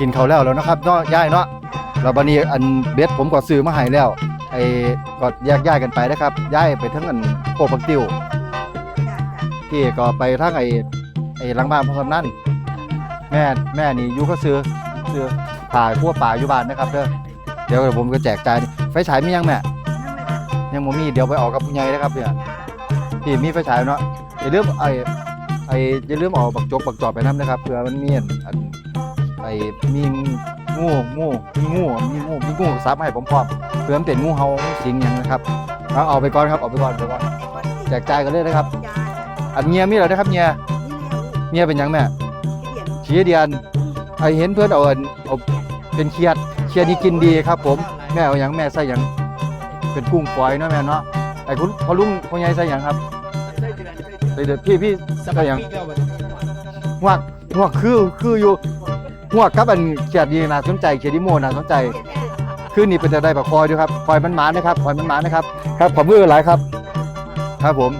กินเขาวแล้วแล้วนะครับเนาะย่ายเนาะแล้วบัดนี้อันเบ็ดผมก็ซื้อมาให้แล้วไอ้ก็แยกย้ายกันไปนะครับย้ายไปทั้งอันโคกปักติวที่ก็ไปทั้งไอ้ไอ้หลังบ้านพ่อกำนันแม่แม่นี่อยู่ก็ซื้อซื้อป่าขั้วป่าอยู่บ้านนะครับเด้อเดี๋ยวผมก็แจกจ่ายไฟฉายมียังแม่ยังบ่มีเดี๋ยวไปออกกับผู้ใหญ่นะครับเนี่ยพี่มีไฟฉายเนาะอย่าลืมไอ้ไอ้อย่าลืมเอาบักจกบักจอบไปนํนะครับเผื่อมันมีอันอัน ไอ้มีงูงูมีงูมีงูมีงูซับมให้ผมพร้อมเผื่อมันเป็นงูเห่าสิงยังนะครับเอาเอาไปก่อนครับเอาไปก่อนเอาไปก่อนแจกจ่ายกันเลยนะครับ อันเงียมีแล้วนะครับเงียเงียเป็นยังแม่ขี้เดียนไอเห็นเพื่อนเอาอันเอาเป็นเขียดเขียดนี่กินดีครับ ผมแม่เอาหยังแม่ใส่หยังเป็นกุ้งฝอยเนาะแม่เนาะไอ้คุณพอลุงพ่อใหญ่ใส่หยังครับใส่เดือดพี่พี่ใส่หยังหวกหวกคือคืออยู่ หัวกกับอันเขียดดีน่าสนใจเขียดดิโมน่าสนใจคือนี่เป็นจะได้ปลาคอยด้วยครับคอยมันหมานะครับคอยมันหมานะครับ ครับขอบคุณหลายครับ ครับผม